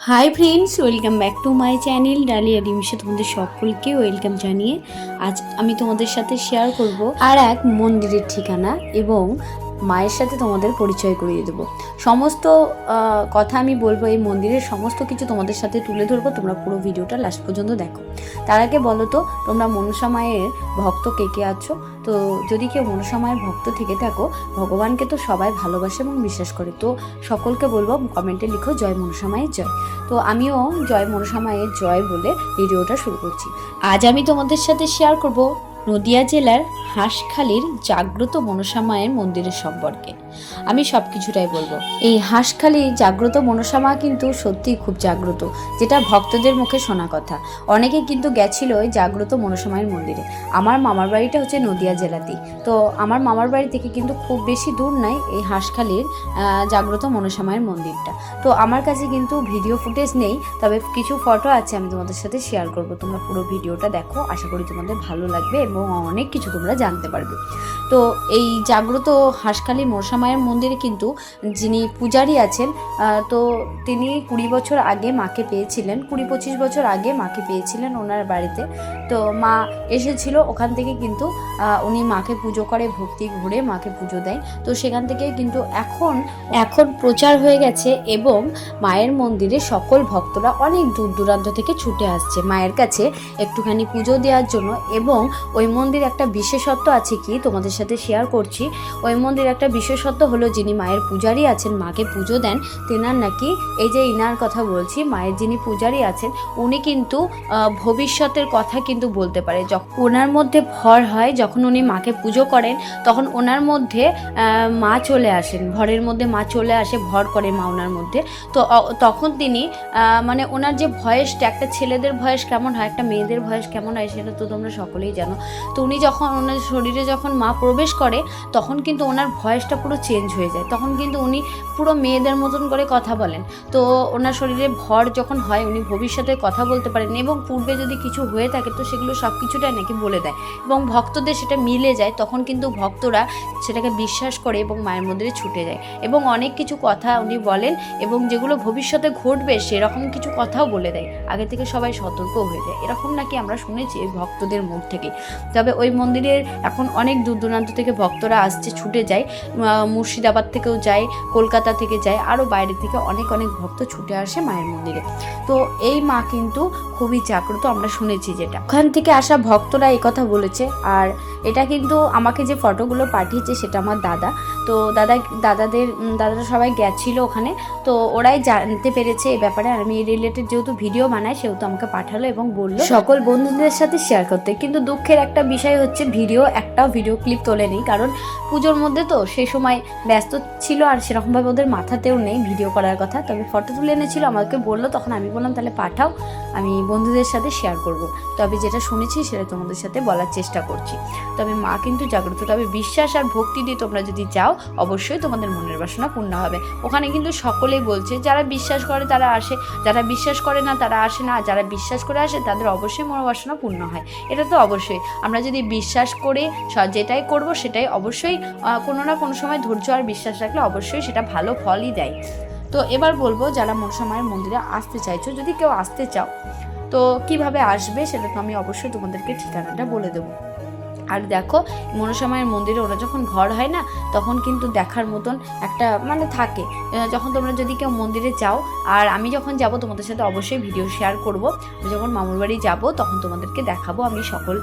Hi friends welcome back to my channel Dalia ডিমিশে তোমাদের সকলকে welcome জানিয়ে আজ আমি তোমাদের সাথে শেয়ার করব আর এক মন্দিরের ঠিকানা এবং মায়ের সাথে তোমাদের পরিচয় করিয়ে দেবো। সমস্ত কথা আমি বলব এই মন্দিরের সমস্ত কিছু তোমাদের সাথে তুলে ধরবো, তোমরা পুরো ভিডিওটা লাস্ট পর্যন্ত দেখো। তার আগে বলো তো, তোমরা মনসা মায়ের ভক্ত কে কে আছো? তো যদি কেউ মনসা মায়ের ভক্ত থেকে থাকো, ভগবানকে তো সবাই ভালোবাসে এবং বিশ্বাস করে। তো সকলকে বলব কমেন্টে লিখো, জয় মনসা মায়ের জয়। তো আমিও জয় মনসা মায়ের জয় বলে ভিডিওটা শুরু করছি। আজ আমি তোমাদের সাথে শেয়ার করব নদিয়া জেলার হাঁসখালির জাগ্রত মনসা মায়ের মন্দিরের সম্পর্কে। আমি সব কিছুটাই বলব। এই হাঁসখালি জাগ্রত মনসা মা কিন্তু সত্যি খুব জাগ্রত, যেটা ভক্তদের মুখে শোনা কথা। অনেকে কিন্তু গেছিল ওই জাগ্রত মনসা মায়ের মন্দিরে। আমার মামার বাড়িটা হচ্ছে নদিয়া জেলাতেই তো আমার মামার বাড়ি থেকে কিন্তু খুব বেশি দূর নাই এই হাঁসখালির জাগ্রত মনসা মায়ের মন্দিরটা। তো আমার কাছে কিন্তু ভিডিও ফুটেজ নেই, তবে কিছু ফটো আছে আমি তোমাদের সাথে শেয়ার করব। তোমরা পুরো ভিডিওটা দেখো, আশা করি তোমাদের ভালো লাগবে এবং অনেক কিছু তোমরা জানতে পারবে। তো এই জাগ্রত হাঁসখালি মনসা মায়ের মন্দিরে কিন্তু যিনি পূজারী আছেন তো তিনি কুড়ি বছর আগে মাকে পেয়েছিলেন, কুড়ি পঁচিশ বছর আগে মাকে পেয়েছিলেন ওনার বাড়িতে। তো মা এসেছিল, ওখান থেকে কিন্তু উনি মাকে পুজো করে, ভক্তি ঘুরে মাকে পুজো দেয় তো সেখান থেকে কিন্তু এখন এখন প্রচার হয়ে গেছে এবং মায়ের মন্দিরে সকল ভক্তরা অনেক দূর দূরান্ত থেকে ছুটে আসছে মায়ের কাছে একটুখানি পুজো দেওয়ার জন্য এবং ওই মন্দির একটা বিশেষত্ব আছে কি তোমাদের সাথে শেয়ার করছি। ওই মন্দির একটা বিশেষত্ব হলো যিনি মায়ের পূজারী আছেন, মাকে পুজো দেন, তেনার নাকি এই যে ইনার কথা বলছি, মায়ের যিনি পূজারী আছেন, উনি কিন্তু ভবিষ্যতের কথা কিন্তু বলতে পারে। যখন ওনার মধ্যে ভর হয়, যখন উনি মাকে পুজো করেন, তখন ওনার মধ্যে মা চলে আসেন। ভরের মধ্যে মা চলে আসে, ভর করে মা ওনার মধ্যে। তো তখন তিনি মানে ওনার যে ভয়েসটা, একটা ছেলেদের ভয়েস কেমন হয়, একটা মেয়েদের ভয়েস কেমন হয়, সেটা তো তোমরা সকলেই জানো। তো উনি যখন, ওনার শরীরে যখন মা প্রবেশ করে, তখন কিন্তু ওনার ভয়েসটা পুরো চেঞ্জ হয়ে যায়। তখন কিন্তু উনি পুরো মেয়েদের মতন করে কথা বলেন। তো ওনার শরীরে ভর যখন হয়, উনি ভবিষ্যতে কথা বলতে পারেন এবং পূর্বে যদি কিছু হয়ে থাকে, তো সেগুলো সব কিছুটাই নাকি বলে দেয়। এবং ভক্তদের সেটা মিলে যায়, তখন কিন্তু ভক্তরা সেটাকে বিশ্বাস করে এবং মায়ের মন্দিরে ছুটে যায়। এবং অনেক কিছু কথা উনি বলেন এবং যেগুলো ভবিষ্যতে ঘটবে, সেরকম কিছু কথাও বলে দেয়। আগে থেকে সবাই সতর্ক হয়ে যায়। এরকম নাকি আমরা শুনেছি এই ভক্তদের মুখ থেকে। তবে ওই মন্দিরের এখন অনেক দূর দূরান্ত থেকে ভক্তরা আসছে, ছুটে যায়। মুর্শিদাবাদ থেকেও যায়, কলকাতা থেকে যায় আরও বাইরে থেকে অনেক অনেক ভক্ত ছুটে আসে মায়ের মন্দিরে। তো এই মা কিন্তু খুবই জাগ্রত, আমরা শুনেছি যেটা। ওখান থেকে আসা ভক্তরা এই কথা বলেছে, আর এটা কিন্তু আমাকে যে ফটোগুলো পাঠিয়েছে সেটা আমার দাদা। তো দাদা, দাদাদের দাদারা সবাই গেছিল ওখানে, তো ওরাই জানতে পেরেছে এই ব্যাপারে। আর আমি এই রিলেটেড যেহেতু ভিডিও বানাই সেহেতু আমাকে পাঠালো এবং বলল। সকল বন্ধুদের সাথে শেয়ার করতে। কিন্তু দুঃখের একটা বিষয় হচ্ছে, ভিডিও, একটাও ভিডিও ক্লিপ তোলেনি। কারণ পুজোর মধ্যে তো সেই সময় ব্যস্ত ছিল আর সেরকমভাবে ওদের মাথাতেও নেই ভিডিও করার কথা। তবে ফটো তুলে এনেছিল, আমাকে বলল, তখন আমি বললাম, তাহলে পাঠাও। আমি বন্ধুদের সাথে শেয়ার করব। তবে যেটা শুনেছি সেটা তোমাদের সাথে বলার চেষ্টা করছি। তবে মা কিন্তু জাগ্রত, তবে বিশ্বাস আর ভক্তি দিয়ে তোমরা যদি যাও, অবশ্যই তোমাদের মনের বাসনা পূর্ণ হবে। ওখানে কিন্তু সকলেই বলছে, যারা বিশ্বাস করে তারা আসে, যারা বিশ্বাস করে না তারা আসে না যারা বিশ্বাস করে আসে তাদের অবশ্যই মনোবাসনা পূর্ণ হয়। এটা তো অবশ্যই। আমরা যদি বিশ্বাস করে যেটাই করব সেটাই অবশ্যই কোনো না কোনো সময় ধৈর্য আর বিশ্বাস রাখলে অবশ্যই সেটা ভালো ফলই দেয়। তো এবার বলব, যারা মনসা মায়ের মন্দিরে আসতে চাইছো, যদি কেউ আসতে চাও, তো কীভাবে আসবে সেটা তো আমি অবশ্যই তোমাদেরকে ঠিকানাটা বলে দেবো। আর দেখো মনসা মায়ের মন্দিরে ওরা যখন ঘর হয় না, তখন কিন্তু দেখার মতন একটা মানে থাকে। যখন তোমরা যদি কেউ মন্দিরে যাও, আর আমি যখন যাব তোমাদের সাথে অবশ্যই ভিডিও শেয়ার করব। যখন মামুর বাড়ি যাব, তখন তোমাদেরকে দেখাবো আমি সকল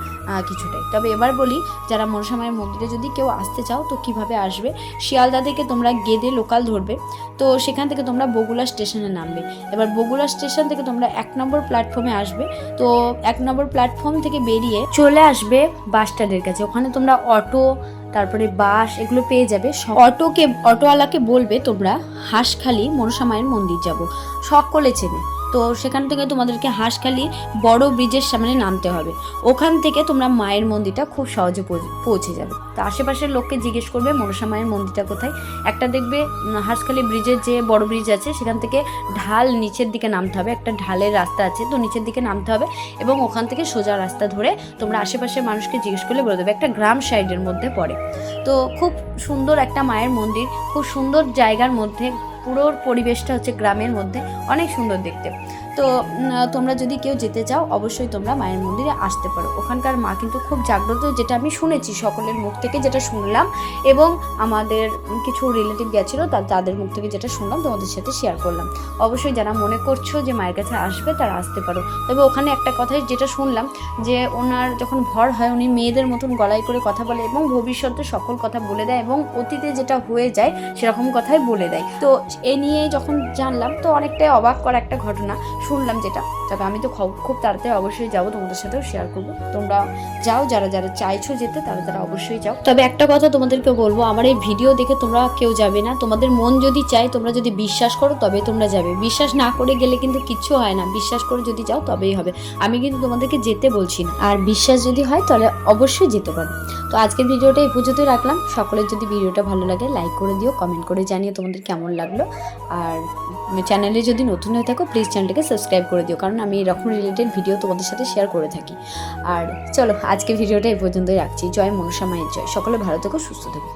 কিছুটাই। তবে এবার বলি, যারা মনসা মায়ের মন্দিরে যদি কেউ আসতে চাও, তো কীভাবে আসবে? শিয়ালদা থেকে তোমরা গেদে লোকাল ধরবে। তো সেখান থেকে তোমরা বগুলা স্টেশনে নামবে। এবার বগুলা স্টেশন থেকে তোমরা এক নম্বর প্ল্যাটফর্মে আসবে। তো এক নম্বর প্ল্যাটফর্ম থেকে বেরিয়ে চলে আসবে বাস স্ট্যান্ডের কাছে। ওখানে তোমরা অটো, তারপরে বাস এগুলো পেয়ে যাবে। অটোকে, অটোওয়ালাকে বলবে তোমরা, হাঁসখালি মনসা মায়ের মন্দির যাব। সকলে চেনে। তো সেখান থেকে তোমাদেরকে হাঁসখালি বড় ব্রিজের সামনে নামতে হবে। ওখান থেকে তোমরা মায়ের মন্দিরটা খুব সহজে পৌঁছে- যাবে। তো আশেপাশের লোককে জিজ্ঞেস করবে মনসা মায়ের মন্দিরটা কোথায়। একটা দেখবে হাঁসখালি ব্রিজের যে বড় ব্রিজ আছে, সেখান থেকে ঢাল নিচের দিকে নামতে হবে। একটা ঢালের রাস্তা আছে, তো নিচের দিকে নামতে হবে এবং ওখান থেকে সোজা রাস্তা ধরে তোমরা আশেপাশের মানুষকে জিজ্ঞেস করলে বলে দেবে। একটা গ্রাম সাইডের মধ্যে পড়ে। তো খুব সুন্দর একটা মায়ের মন্দির, খুব সুন্দর জায়গার মধ্যে পুরো পরিবেশটা হচ্ছে গ্রামের মধ্যে অনেক সুন্দর দেখতে। তো তোমরা যদি কেউ যেতে চাও, অবশ্যই তোমরা মায়ের মন্দিরে আসতে পারো। ওখানকার মা কিন্তু খুব জাগ্রত, যেটা আমি শুনেছি, সকলের মুখ থেকে যেটা শুনলাম এবং আমাদের কিছু রিলেটিভ গেছিল, তা, তাদের মুখ থেকে যেটা শুনলাম, তোমাদের সাথে শেয়ার করলাম। অবশ্যই যারা মনে করছ যে মায়ের কাছে আসবে, তারা আসতে পারো। তবে ওখানে একটা কথাই যেটা শুনলাম, যে ওনার যখন ভর হয়, উনি মেয়েদের মতন গলায় করে কথা বলে এবং ভবিষ্যতে সকল কথা বলে দেয় এবং অতীতে যেটা হয়ে যায়, সেরকম কথাই বলে দেয়। তো এ নিয়ে যখন জানলাম, তো অনেকটাই অবাক করা একটা ঘটনা। শুনলাম যেটা। তবে আমি তো খব- খুব তাড়াতাড়ি অবশ্যই যাব, তোমাদের সাথেও শেয়ার করব। তোমরা যাও, যারা যারা চাইছো যেতে, তারা তারা অবশ্যই যাও। তবে একটা কথা তোমাদেরকে বলব, আমার এই ভিডিও দেখে তোমরা কেউ যাবে না। তোমাদের মন যদি চায়, তোমরা যদি বিশ্বাস করো, তবে তোমরা যাবে। বিশ্বাস না করে গেলে কিন্তু কিচ্ছু হয় না। বিশ্বাস করে যদি যাও, তবেই হবে। আমি কিন্তু তোমাদেরকে যেতে বলছি না। আর বিশ্বাস যদি হয়, তাহলে অবশ্যই যেতে পারো। তো আজকের ভিডিওটা এই পুজোতে রাখলাম। সকলের যদি ভিডিওটা ভালো লাগে লাইক করে দিও কমেন্ট করে জানিও তোমাদের কেমন লাগল। আর চ্যানেলে যদি নতুন হয়ে থাকো প্লিজ চ্যানেলটাকে সাবস্ক্রাইব করে দিও, কারণ আমি এরকম রিলেটেড ভিডিও তোমাদের সাথে শেয়ার করে থাকি। আর চলো আজকে ভিডিওটা এই পর্যন্তই রাখছি। জয় মনসা মায়ের জয়। সকলে ভালো থেকো, সুস্থ থেকো।